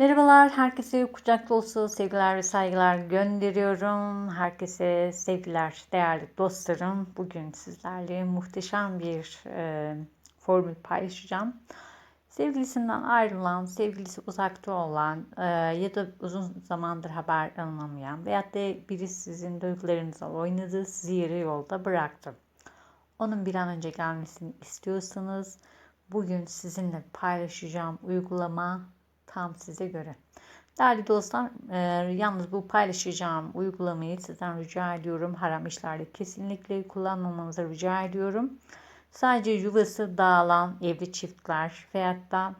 Merhabalar, herkese kucak dolusu sevgiler ve saygılar gönderiyorum. Herkese sevgiler, değerli dostlarım. Bugün sizlerle muhteşem bir e, formül paylaşacağım. Sevgilisinden ayrılan, sevgilisi uzakta olan e, ya da uzun zamandır haber alınamayan veyahut da biri sizin duygularınızla oynadı, sizi yarı yolda bıraktı. Onun bir an önce gelmesini istiyorsanız bugün sizinle paylaşacağım uygulama tam size göre. Değerli dostlar, e, yalnız bu paylaşacağım uygulamayı sizden rica ediyorum. Haram işlerde kesinlikle kullanmamanızı rica ediyorum. Sadece yuvası dağılan evli çiftler veyahut da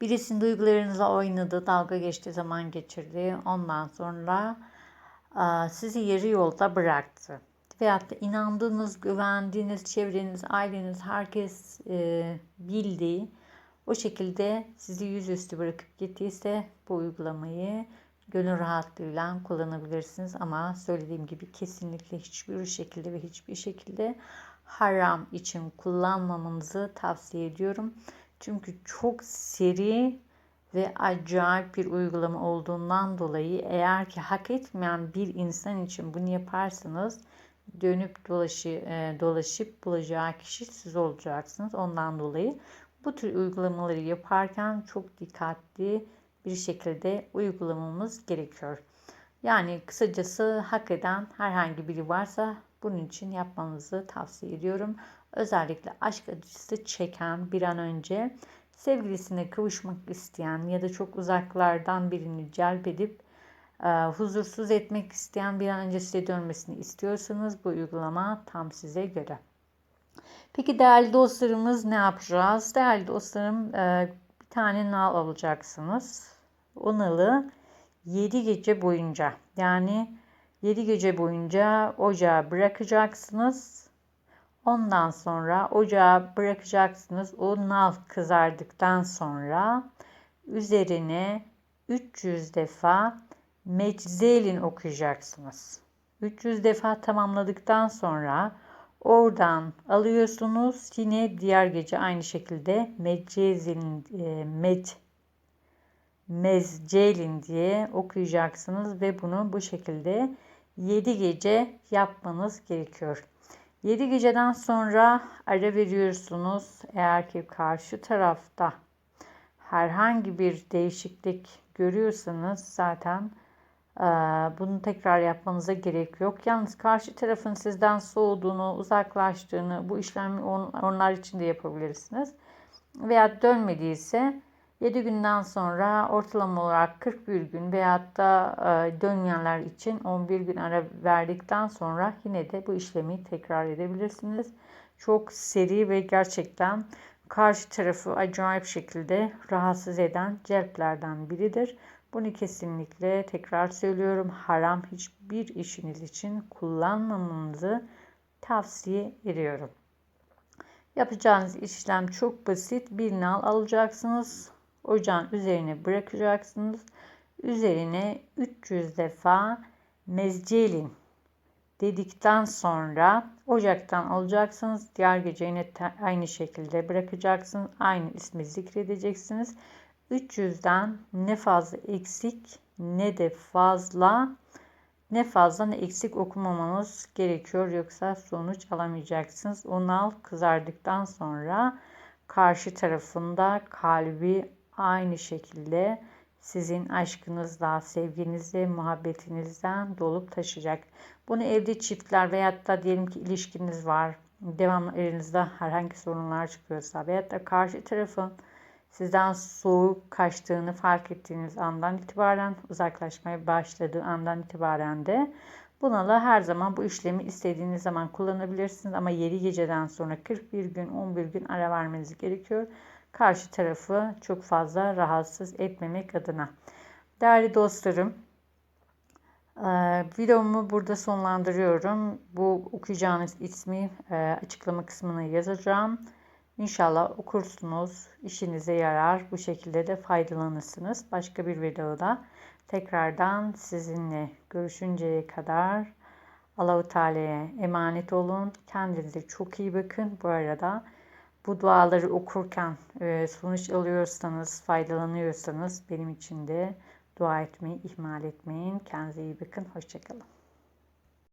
birisinin duygularınızla oynadı, dalga geçti, zaman geçirdi. Ondan sonra e, sizi yarı yolda bıraktı. Veyahut da inandığınız, güvendiğiniz çevreniz, aileniz, herkes e, bildiği o şekilde sizi yüzüstü bırakıp gittiyse bu uygulamayı gönül rahatlığıyla kullanabilirsiniz. Ama söylediğim gibi kesinlikle hiçbir şekilde ve hiçbir şekilde haram için kullanmamanızı tavsiye ediyorum. Çünkü çok seri ve acayip bir uygulama olduğundan dolayı eğer ki hak etmeyen bir insan için bunu yaparsanız dönüp dolaşı, e, dolaşıp bulacağı kişi siz olacaksınız. Ondan dolayı bu tür uygulamaları yaparken çok dikkatli bir şekilde uygulamamız gerekiyor. Yani kısacası hak eden herhangi biri varsa bunun için yapmanızı tavsiye ediyorum. Özellikle aşk acısı çeken bir an önce sevgilisine kavuşmak isteyen ya da çok uzaklardan birini celbedip e, huzursuz etmek isteyen bir an önce size dönmesini istiyorsanız bu uygulama tam size göre. Peki değerli dostlarımız ne yapacağız? Değerli dostlarım e, bir tane nal alacaksınız. O nalı 7 gece boyunca yani 7 gece boyunca ocağa bırakacaksınız. Ondan sonra ocağa bırakacaksınız. O nal kızardıktan sonra üzerine 300 defa meczelin okuyacaksınız. 300 defa tamamladıktan sonra Oradan alıyorsunuz. Yine diğer gece aynı şekilde Meccezin e, Med Mezcelin diye okuyacaksınız ve bunu bu şekilde 7 gece yapmanız gerekiyor. 7 geceden sonra ara veriyorsunuz. Eğer ki karşı tarafta herhangi bir değişiklik görüyorsanız zaten bunu tekrar yapmanıza gerek yok. Yalnız karşı tarafın sizden soğuduğunu, uzaklaştığını bu işlemi onlar için de yapabilirsiniz. Veya dönmediyse 7 günden sonra ortalama olarak 41 gün veyahut da e, dönmeyenler için 11 gün ara verdikten sonra yine de bu işlemi tekrar edebilirsiniz. Çok seri ve gerçekten karşı tarafı acayip şekilde rahatsız eden celplerden biridir. Bunu kesinlikle tekrar söylüyorum haram hiçbir işiniz için kullanmamanızı tavsiye ediyorum. Yapacağınız işlem çok basit. Bir nal alacaksınız. Ocağın üzerine bırakacaksınız. Üzerine 300 defa mezcelin dedikten sonra ocaktan alacaksınız. Diğer gece yine aynı şekilde bırakacaksınız. Aynı ismi zikredeceksiniz. 300'den ne fazla eksik ne de fazla ne fazla ne eksik okumamanız gerekiyor yoksa sonuç alamayacaksınız. Onal kızardıktan sonra karşı tarafında kalbi aynı şekilde sizin aşkınızla, sevginizle, muhabbetinizden dolup taşıyacak. Bunu evde çiftler veyahut da diyelim ki ilişkiniz var. Devamlı elinizde herhangi sorunlar çıkıyorsa veyahut da karşı tarafın sizden soğuk kaçtığını fark ettiğiniz andan itibaren uzaklaşmaya başladığı andan itibaren de bunala her zaman bu işlemi istediğiniz zaman kullanabilirsiniz ama 7 geceden sonra 41 gün 11 gün ara vermeniz gerekiyor. Karşı tarafı çok fazla rahatsız etmemek adına. Değerli dostlarım videomu burada sonlandırıyorum. Bu okuyacağınız ismi açıklama kısmına yazacağım. İnşallah okursunuz, işinize yarar, bu şekilde de faydalanırsınız. Başka bir videoda tekrardan sizinle görüşünceye kadar Allahu Teala'ya emanet olun. Kendinize çok iyi bakın. Bu arada bu duaları okurken e, sonuç alıyorsanız, faydalanıyorsanız benim için de dua etmeyi ihmal etmeyin. Kendinize iyi bakın. Hoşçakalın.